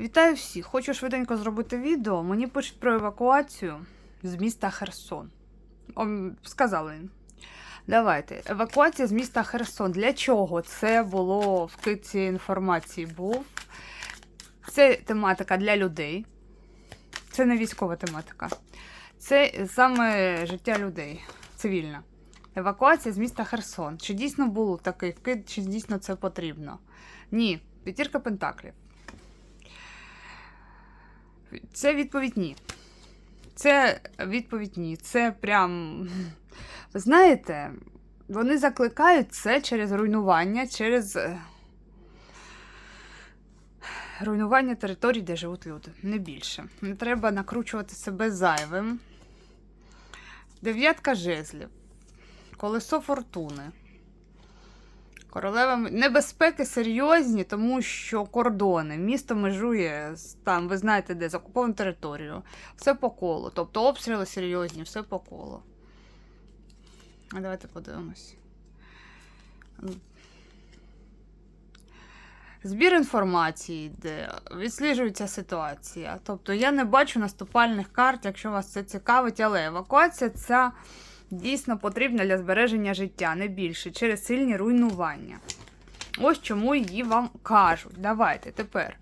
Вітаю всіх! Хочу швиденько зробити відео. Мені пишуть про евакуацію з міста Херсон. О, сказали. Давайте. Евакуація з міста Херсон. Для чого це було в китці інформації? Був. Це тематика для людей. Це не військова тематика. Це саме життя людей. Цивільна. Евакуація з міста Херсон. Чи дійсно був такий вкид, чи дійсно це потрібно? Ні. П'ятірка Пентаклів. Це відповідь ні. Це відповідь ні. Це прям. Ви знаєте, вони закликають це через руйнування, через е, руйнування територій, де живуть люди. Не більше. Не треба накручувати себе зайвим. Дев'ятка жезлів. Колесо фортуни. Королева небезпеки серйозні, тому що кордони, місто межує там, ви знаєте, де з окуповану територію. Все по колу. Тобто обстріли серйозні, все по колу. А давайте подивимось. Збір інформації йде, відсліджується ситуація. Тобто я не бачу наступальних карт, якщо вас це цікавить, але евакуація ця дійсно потрібна для збереження життя, не більше, через сильні руйнування. Ось чому її вам кажуть. Давайте тепер.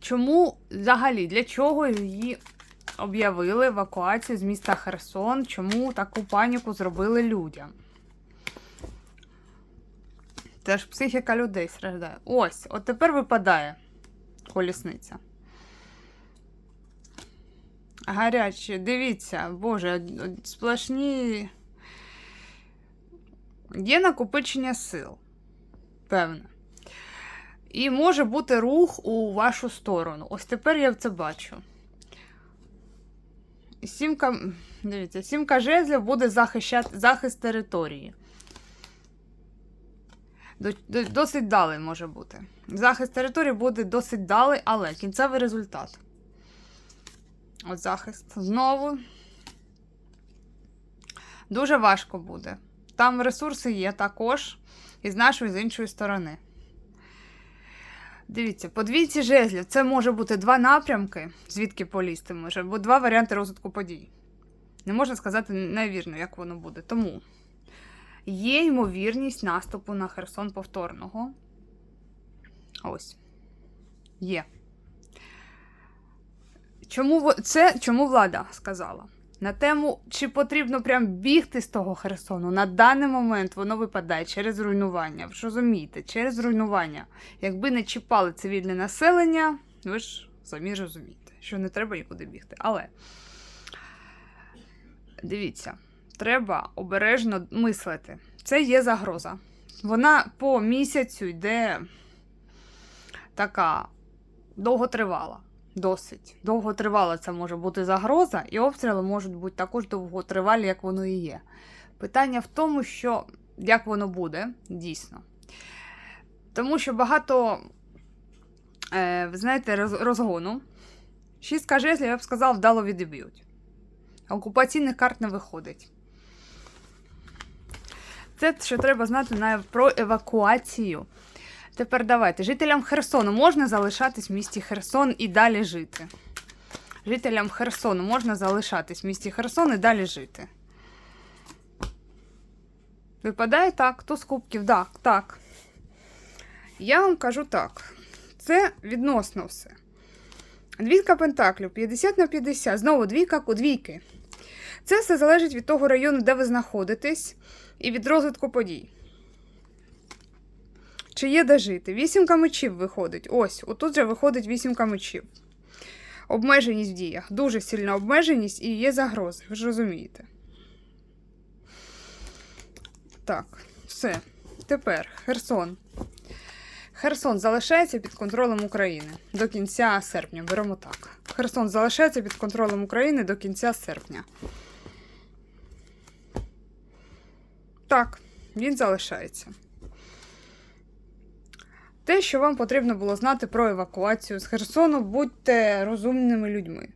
Чому взагалі для чого її об'явили евакуацію з міста Херсон? Чому таку паніку зробили людям? Теж психіка людей страждає. Ось, от тепер випадає колісниця. Гарячі, дивіться, боже, сплошні. Є накопичення сил, певне. І може бути рух у вашу сторону. Ось тепер я це бачу. Сімка, дивіться, сімка жезлів буде захищати захист території. До- до- Досить далий може бути. Захист території буде досить далий, але кінцевий результат. От захист. Знову. Дуже важко буде. Там ресурси є також. І з нашої, і з іншої сторони. Дивіться, по двійці жезлів це може бути два напрямки, звідки полізти може, або два варіанти розвитку подій. Не можна сказати невірно, як воно буде. Тому є ймовірність наступу на Херсон повторного. Ось. Є. Чому це чому влада сказала? На тему, чи потрібно прям бігти з того Херсону. На даний момент воно випадає через руйнування. Ви ж розумієте, через руйнування. Якби не чіпали цивільне населення, ви ж самі розумієте, що не треба нікуди бігти. Але дивіться, треба обережно мислити. Це є загроза. Вона по місяцю йде така довготривала. Досить. Довготривала це може бути загроза, і обстріли можуть бути також довготривалі, як воно і є. Питання в тому, що як воно буде, дійсно. Тому що багато, е, ви знаєте, роз- розгону. Шістка жезлів, я б сказала, вдало відіб'ють. Окупаційних карт не виходить. Це що треба знати на, про евакуацію. Тепер давайте. Жителям Херсону можна залишатись в місті Херсон і далі жити. Жителям Херсону можна залишатись в місті Херсон і далі жити. Випадає так, то з кубків, так, так. Я вам кажу так. Це відносно все. Двійка пентаклів 50 на 50. Знову двійка двійки. Це все залежить від того району, де ви знаходитесь, і від розвитку подій. Чи є де жити? Вісімка мечів виходить. Ось, отут же виходить вісімка мечів. Обмеженість в діях. Дуже сильна обмеженість і є загрози. Ви ж розумієте. Так, все. Тепер Херсон. Херсон залишається під контролем України до кінця серпня. Беремо так. Херсон залишається під контролем України до кінця серпня. Так, він залишається. Те, що вам потрібно було знати про евакуацію з Херсону, будьте розумними людьми.